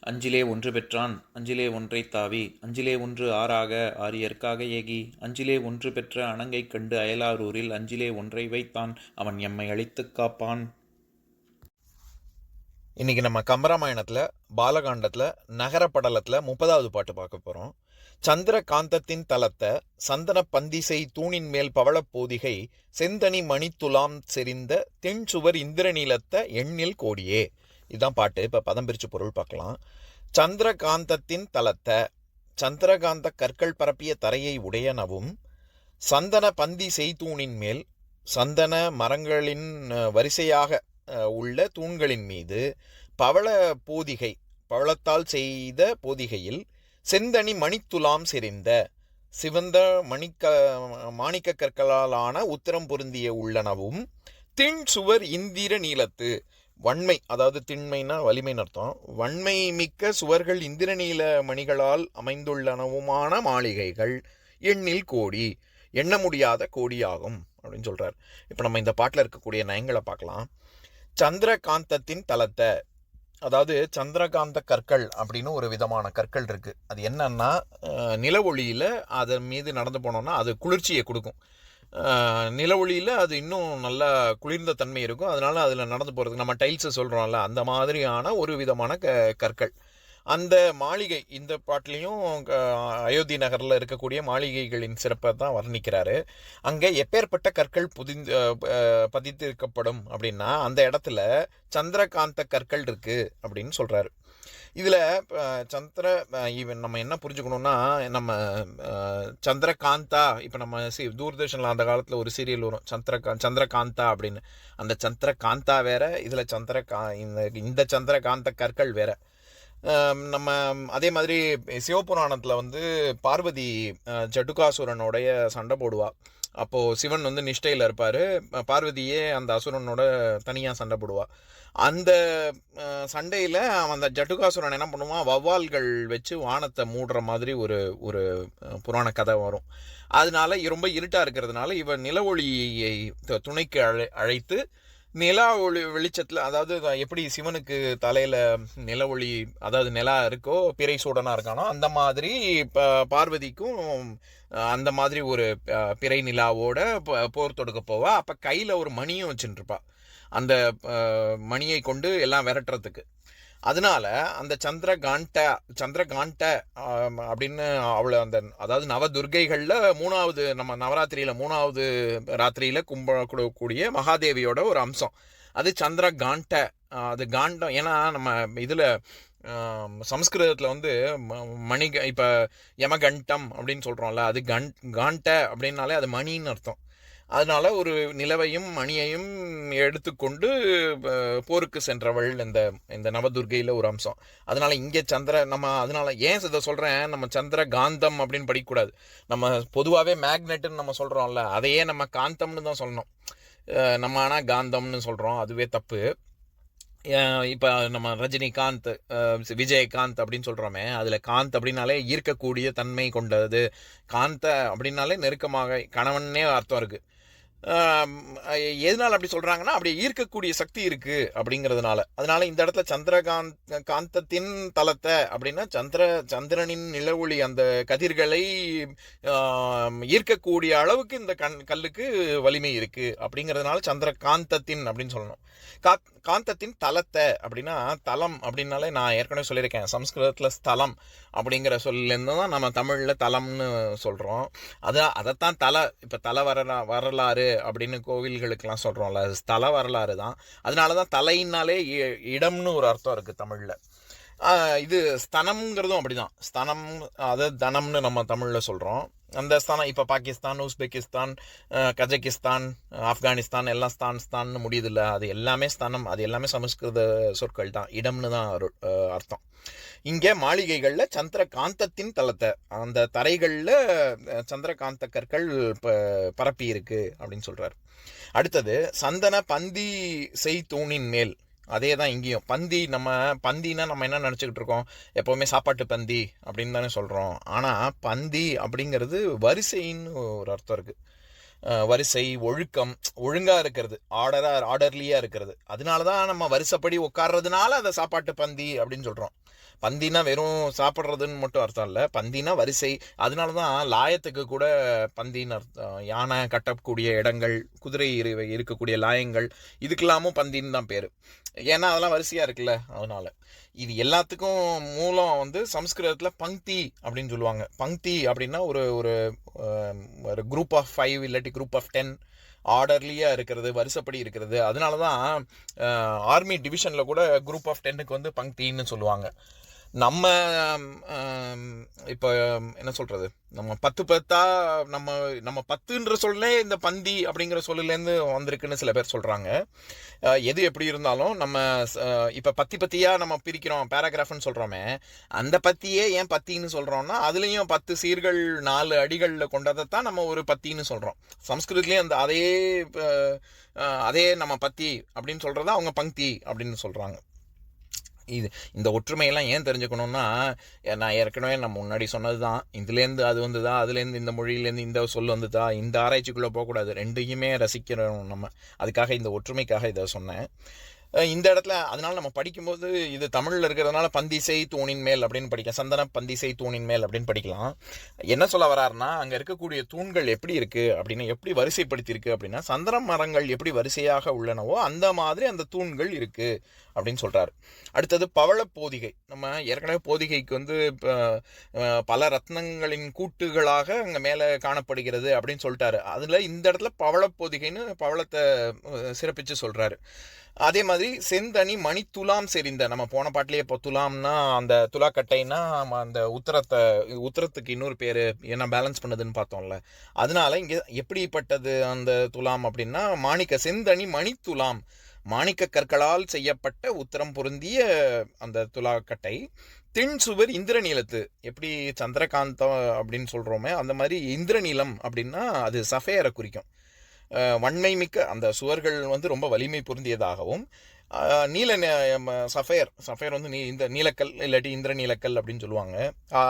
அஞ்சிலே ஒன்று பெற்றான் அஞ்சிலே ஒன்றை தாவி அஞ்சிலே ஒன்று ஆறாக ஆரியர்க்காக ஏகி அஞ்சிலே ஒன்று பெற்ற அணங்கைக் கண்டு அயலாரூரில் அஞ்சிலே ஒன்றை வைத்தான் அவன் எம்மை அழித்துக் காப்பான். இன்னைக்கு நம்ம கம்பராமாயணத்தில் பாலகாண்டத்தில் நகரப்படலத்தில் முப்பதாவது பாட்டு பார்க்க போகிறோம் சந்திர காந்தத்தின் தலத்தை சந்தன பந்திசை தூணின் மேல் பவளப் போதிகை செந்தனி மணித்துலாம் செறிந்த தென் சுவர் இந்திரநீலத்த எண்ணில் கோடியே. இதுதான் பாட்டு. இப்போ பதம் பிரித்து பொருள் பார்க்கலாம். சந்திரகாந்தத்தின் தலத்தை சந்திரகாந்த கற்கள் பரப்பிய தரையை உடையனவும் சந்தன பந்தி செய்தூணின் மேல் சந்தன மரங்களின் வரிசையாக உள்ள தூண்களின் மீது பவள போதிகை பவளத்தால் செய்த போதிகையில் செந்தனி மணித்துலாம் செறிந்த சிவந்த மணிக்க மாணிக்க கற்களாலான உத்திரம் பொருந்திய உள்ளனவும் திண் சுவர் இந்திர நீலத்து வன்மை அதாவது திண்மைனா வலிமைன்னு அர்த்தம். வன்மை மிக்க சுவர்கள் இந்திரநீல மணிகளால் அமைந்துள்ளனவுமான மாளிகைகள். எண்ணில் கோடி எண்ண முடியாத கோடியாகும் அப்படின்னு சொல்கிறார் இப்போ நம்ம இந்த பாட்டில் இருக்கக்கூடிய நயங்களை பார்க்கலாம். சந்திரகாந்தத்தின் தலத்தை அதாவது சந்திரகாந்த கற்கள் அப்படின்னு ஒரு விதமான கற்கள் இருக்குது அது என்னன்னா நில ஒளியில் அதன் மீது நடந்து போனோம்னா அது குளிர்ச்சியை கொடுக்கும். நிலவொளியில் அது இன்னும் நல்லா குளிர்ந்த தன்மை இருக்கும். அதனால் அதில் நடந்து போகிறதுக்கு நம்ம டைல்ஸை சொல்கிறோம்ல அந்த மாதிரியான ஒரு விதமான க கற்கள். அந்த மாளிகை இந்த பாட்டிலையும் அயோத்தி நகரில் இருக்கக்கூடிய மாளிகைகளின் சிறப்பை தான் வர்ணிக்கிறாரு. அங்கே எப்பேற்பட்ட கற்கள் புதிந்து பதித்திருக்கப்படும் அப்படின்னா அந்த இடத்துல சந்திரகாந்த கற்கள் இருக்கு அப்படின்னு சொல்றாரு. இதில் சந்திர அஹ், இவன் நம்ம என்ன புரிஞ்சுக்கணும்னா நம்ம சந்திரகாந்தா இப்போ நம்ம சி தூர்தர்ஷனில் அந்த காலத்தில் ஒரு சீரியல் வரும் சந்திரகா சந்திரகாந்தா அப்படின்னு. அந்த சந்திரகாந்தா வேற இதில் சந்திரகா இந்த இந்த சந்திரகாந்த கற்கள் வேற. நம்ம அதே மாதிரி சிவபுராணத்தில் வந்து பார்வதி அஹ், ஜட்டுகாசுரனுடைய சண்டை போடுவா. அப்போது சிவன் வந்து நிஷ்டையில் இருப்பார். பார்வதியே அந்த அசுரனோட தனியாக சண்டை போடுவா. அந்த சண்டையில் அவன் அந்த ஜட்டுகாசுரன் என்ன பண்ணுவான்? வௌவால்கள் வச்சு வானத்தை மூடுற மாதிரி ஒரு ஒரு புராண கதை வரும். அதனால ரொம்ப இருட்டாக இருக்கிறதுனால இவன் நில துணைக்கு அழை அழைத்து நிலா ஒளி வெளிச்சத்தில் அதாவது எப்படி சிவனுக்கு தலையில் நில ஒளி அதாவது நிலா இருக்கோ பிறை சூடனாக இருக்கானோ அந்த மாதிரி இப்போ பார்வதிக்கும் அந்த மாதிரி ஒரு பிறை நிலாவோட போர் தொடுக்க போவா. அப்போ கையில் ஒரு மணியும் வச்சுட்டுருப்பா அந்த மணியை கொண்டு எல்லாம் விரட்டுறதுக்கு. அதனால அந்த சந்திரகாண்ட சந்திரகாண்ட அப்படின்னு அவளை அந்த அதாவது நவ மூணாவது நம்ம நவராத்திரியில் மூணாவது ராத்திரியில் கும்பிடக்கூடிய மகாதேவியோட ஒரு அம்சம். அது சந்திரகாண்ட அது காண்டம் ஏன்னா நம்ம இதில் சம்ஸ்கிருதத்தில் வந்து ம- மணி இப்போ யமகண்டம் அப்படின்னு சொல்கிறோம்ல அது கண் காண்ட அப்படின்னாலே அது மணின்னு அர்த்தம். அதனால ஒரு நிலவையும் மணியையும் எடுத்துக்கொண்டு போருக்கு சென்றவள் இந்த இந்த நவதுர்கையில் ஒரு அம்சம். அதனால் இங்கே சந்திர நம்ம அதனால் ஏன் இதை சொல்கிறேன் நம்ம சந்திர காந்தம் அப்படின்னு படிக்கக்கூடாது. நம்ம பொதுவாகவே மேக்னெட்டுன்னு நம்ம சொல்கிறோம்ல அதையே நம்ம காந்தம்னு தான் சொல்லணும். நம்ம ஆனால் காந்தம்னு சொல்கிறோம் அதுவே தப்பு. இப்போ நம்ம ரஜினிகாந்த் விஜயகாந்த் அப்படின்னு சொல்கிறோமே அதில் காந்த் அப்படின்னாலே ஈர்க்கக்கூடிய தன்மை கொண்டது. காந்த அப்படின்னாலே நெருக்கமாக கணவன்னே அர்த்தம் இருக்குது எதனால் அப்படி சொல்கிறாங்கன்னா அப்படி ஈர்க்கக்கூடிய சக்தி இருக்குது அப்படிங்கிறதுனால. அதனால் இந்த இடத்துல சந்திரகாந்த் காந்தத்தின் தலத்தை அப்படின்னா சந்திர சந்திரனின் நிலவொளி அந்த கதிர்களை ஈர்க்கக்கூடிய அளவுக்கு இந்த கண் கல்லுக்கு வலிமை இருக்குது அப்படிங்கிறதுனால சந்திரகாந்தத்தின் அப்படின்னு சொல்லணும். கா- காந்தத்தின் தலத்தை அப்படின்னா தலம் அப்படின்னாலே நான் ஏற்கனவே சொல்லியிருக்கேன். சம்ஸ்கிருதத்தில் ஸ்தலம் அப்படிங்கிற சொல்லேருந்து தான் நம்ம தமிழில் தலம்னு சொல்கிறோம் அதான் அதைத்தான் தலை இப்போ தலை வரலா வரலாறு அப்படின்னு கோவில்களுக்கெல்லாம் சொல்கிறோம்ல தலை ஸ்தல வரலாறு தான். அதனால தான் தலைன்னாலே இடம்னு ஒரு அர்த்தம் இருக்குது தமிழில். இது ஸ்தனம்ங்கிறதும் அப்படிதான். ஸ்தனம் அதை தனம்னு நம்ம தமிழில் சொல்கிறோம் அந்த ஸ்தானம் இப்போ பாகிஸ்தான் உஸ்பெகிஸ்தான் கஜகிஸ்தான் ஆப்கானிஸ்தான் எல்லாம் ஸ்தான் ஸ்தான்னு முடியுதில்ல. அது எல்லாமே ஸ்தானம் அது எல்லாமே சமஸ்கிருத சொற்கள் தான். இடம்னு தான் அர்த்தம். இங்கே மாளிகைகளில் சந்திரகாந்தத்தின் தளத்தை அந்த தரைகளில் சந்திரகாந்த கற்கள் ப- பரப்பி இருக்கு அப்படின்னு சொல்கிறார் அடுத்தது சந்தன பந்தி செய் தூணின் மேல். அதே தான் இங்கேயும். பந்தி நம்ம பந்தினா நம்ம என்ன நினச்சிக்கிட்டு இருக்கோம்? எப்போவுமே சாப்பாட்டு பந்தி அப்படின்னு தானே சொல்கிறோம் ஆனால் பந்தி அப்படிங்கிறது வரிசைன்னு ஒரு அர்த்தம் இருக்குது வரிசை ஒழுக்கம் ஒழுங்காக இருக்கிறது ஆர்டராக ஆர்டர்லியாக இருக்கிறது. அதனால தான் நம்ம வரிசைப்படி உட்கார்றதுனால அதை சாப்பாட்டு பந்தி அப்படின்னு சொல்கிறோம் பந்தினா வெறும் சாப்பிட்றதுன்னு மட்டும் அர்த்தம் இல்லை. பந்தினா வரிசை. அதனால தான் லாயத்துக்கு கூட பந்தின்னு அர்த்தம். யானை கட்டக்கூடிய இடங்கள் குதிரை இரு- இருக்கக்கூடிய லாயங்கள் இதுக்கெல்லாமும் பந்தின்னு தான் பேர். ஏன்னா அதெல்லாம் வரிசையாக இருக்குல்ல அதனால. இது எல்லாத்துக்கும் மூலம் வந்து சம்ஸ்கிருதத்தில் பங்க்தி அப்படின்னு சொல்லுவாங்க. பங்க்தி அப்படின்னா ஒரு ஒரு ஒரு குரூப் ஆஃப் ஃபைவ் இல்லாட்டி குரூப் ஆஃப் டென் ஆர்டர்லியாக இருக்கிறது வரிசைப்படி இருக்கிறது. அதனால தான் ஆர்மி டிவிஷனில் கூட குரூப் ஆஃப் டென்னுக்கு வந்து பங்க்தின்னு சொல்லுவாங்க. நம்ம இப்போ என்ன சொல்கிறது நம்ம பத்து பத்தா நம்ம நம்ம பத்துன்ற சொல்லே இந்த பந்தி அப்படிங்கிற சொல்லுலேருந்து வந்திருக்குன்னு சில பேர் சொல்கிறாங்க எது எப்படி இருந்தாலும் நம்ம இப்போ பத்தி பத்தியாக நம்ம பிரிக்கிறோம் பேராகிராஃப்னு சொல்கிறோமே அந்த பத்தியே ஏன் பத்தின்னு சொல்கிறோம்னா அதுலேயும் பத்து சீர்கள் நாலு அடிகளில் கொண்டதைத்தான் நம்ம ஒரு பத்தின்னு சொல்கிறோம் சம்ஸ்கிருதத்துலேயும் அந்த அதே அதே நம்ம பத்தி அப்படின்னு சொல்கிறத அவங்க பங்க்தி அப்படின்னு சொல்கிறாங்க இது இந்த ஒற்றுமையெல்லாம் ஏன் தெரிஞ்சுக்கணும்னா நான் ஏற்கனவே நான் முன்னாடி சொன்னது தான் இதுலேருந்து அது வந்துதா? அதுலேருந்து இந்த மொழியிலேருந்து இந்த சொல் வந்துதா? இந்த ஆராய்ச்சிக்குள்ளே போகக்கூடாது. ரெண்டையுமே ரசிக்கிறோம் நம்ம. அதுக்காக இந்த ஒற்றுமைக்காக இதை சொன்னேன். இந்த இடத்துல அதனால நம்ம படிக்கும்போது இது தமிழில் இருக்கிறதுனால பந்திசை தூணின் மேல் அப்படின்னு படிக்கலாம். சந்தன பந்திசை தூணின் மேல் அப்படின்னு படிக்கலாம். என்ன சொல்ல வராருன்னா அங்கே இருக்கக்கூடிய தூண்கள் எப்படி இருக்குது அப்படின்னு எப்படி வரிசைப்படுத்தியிருக்கு அப்படின்னா சந்தன மரங்கள் எப்படி வரிசையாக உள்ளனவோ அந்த மாதிரி அந்த தூண்கள் இருக்குது அப்படின்னு சொல்கிறார் அடுத்தது பவள போதிகை. நம்ம ஏற்கனவே போதிகைக்கு வந்து பல ரத்னங்களின் கூட்டுகளாக அங்கே மேலே காணப்படுகிறது அப்படின்னு சொல்லிட்டாரு. அதில் இந்த இடத்துல பவள போதிகைன்னு பவளத்தை சிறப்பித்து சொல்கிறாரு அதே மாதிரி செந்தனி மணி துலாம் செறிந்த. நம்ம போன பாட்டிலேயே இப்போ துலாம்னா அந்த துலாக்கட்டைன்னா நம்ம அந்த உத்தரத்தை உத்தரத்துக்கு இன்னொரு பேர் என்ன பேலன்ஸ் பண்ணுதுன்னு பார்த்தோம்ல. அதனால இங்கே எப்படிப்பட்டது அந்த துலாம் அப்படின்னா மாணிக்க செந்தனி மணி துலாம். மாணிக்க கற்களால் செய்யப்பட்ட உத்தரம் பொருந்திய அந்த துலாக்கட்டை. தென் சுவர் இந்திரநீலத்து. எப்படி சந்திரகாந்தம் அப்படின்னு சொல்கிறோமே அந்த மாதிரி இந்திரநீலம் அப்படின்னா அது சஃபேரை குறிக்கும். வன்மை மிக்க அந்த சுவர்கள் வந்து ரொம்ப வலிமை பொருந்தியதாகவும் நீல சஃபேர். சஃபேர் வந்து நீ இந்த நீலக்கல் இல்லாட்டி இந்திர நீலக்கல் அப்படின்னு சொல்லுவாங்க.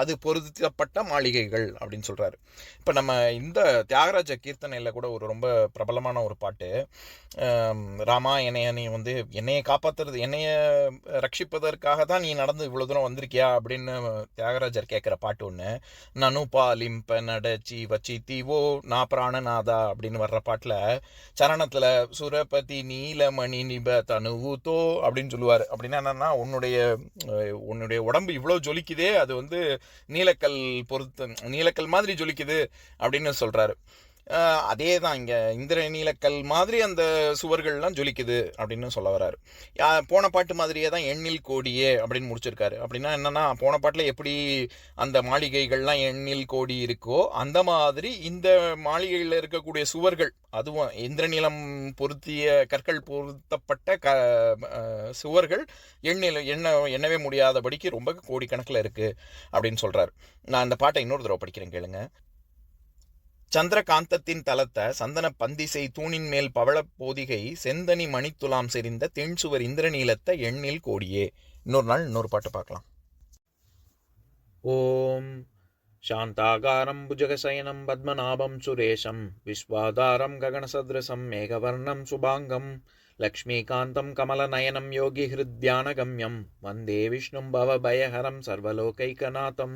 அது பொருத்தப்பட்ட மாளிகைகள் அப்படின்னு சொல்கிறாரு இப்போ நம்ம இந்த தியாகராஜ கீர்த்தனையில் கூட ஒரு ரொம்ப பிரபலமான ஒரு பாட்டு. ராமா என்னைய நீ வந்து என்னையை காப்பாத்துறது என்னைய ரட்சிப்பதற்காக தான் நீ நடந்து இவ்வளோ தூரம் வந்திருக்கியா அப்படின்னு தியாகராஜர் கேட்குற பாட்டு ஒன்று நனு பாலிம்ப நடச்சி வச்சி தீவோ நா பிராணநாதா அப்படின்னு வர்ற பாட்டில் சரணத்தில் சுரபதி நீலமணி நிப பூத்தோ அப்படின்னு சொல்லுவார். அப்படின்னா என்னன்னா உன்னுடைய உன்னுடைய உடம்பு இவ்வளோ ஜொலிக்குதே அது வந்து நீலக்கல் பொறுத்து நீலக்கல் மாதிரி ஜொலிக்குது அப்படின்னு சொல்றாரு. அதே தான் இங்கே இந்திர நீலக்கல் மாதிரி அந்த சுவர்கள்லாம் ஜொலிக்குது அப்படின்னு சொல்ல வராரு. யா- போன பாட்டு மாதிரியே தான் எண்ணில் கோடியே அப்படின்னு முடிச்சிருக்காரு. அப்படின்னா என்னென்னா போன பாட்டில் எப்படி அந்த மாளிகைகள்லாம் எண்ணில் கோடி இருக்கோ அந்த மாதிரி இந்த மாளிகையில் இருக்கக்கூடிய சுவர்கள் அதுவும் இந்திரநீலம் பொருத்திய கற்கள் பொருத்தப்பட்ட க சுவர்கள் எண்ணில் எண்ண எண்ணவே முடியாதபடிக்கு ரொம்ப கோடிக்கணக்கில் இருக்குது அப்படின்னு சொல்கிறார் நான் அந்த பாட்டை இன்னொரு தடவை படிக்கிறேன் கேளுங்க. சந்திரகாந்தத்தின் தலத்த சந்தன பந்திசை தூணின் மேல் பவள போதிகை செந்தனி மணித்துலாம் செறிந்த தென்சுவர் இந்திரநீலத்த எண்ணில் கோடியே இன்னொரு நாள் இன்னொரு பாட்டு பார்க்கலாம் ॐ शान्ताकारं भुजगशयनं पद्मनाभं सुरेशं विश्वाधारं गगनसदृशं मेघवर्णं शुभाङ्गं लक्ष्मीकान्तं कमलनयनं योगिहृद्यानगम्यं वन्दे विष्णुं भवभयहरं सर्वलोकैकनाथम्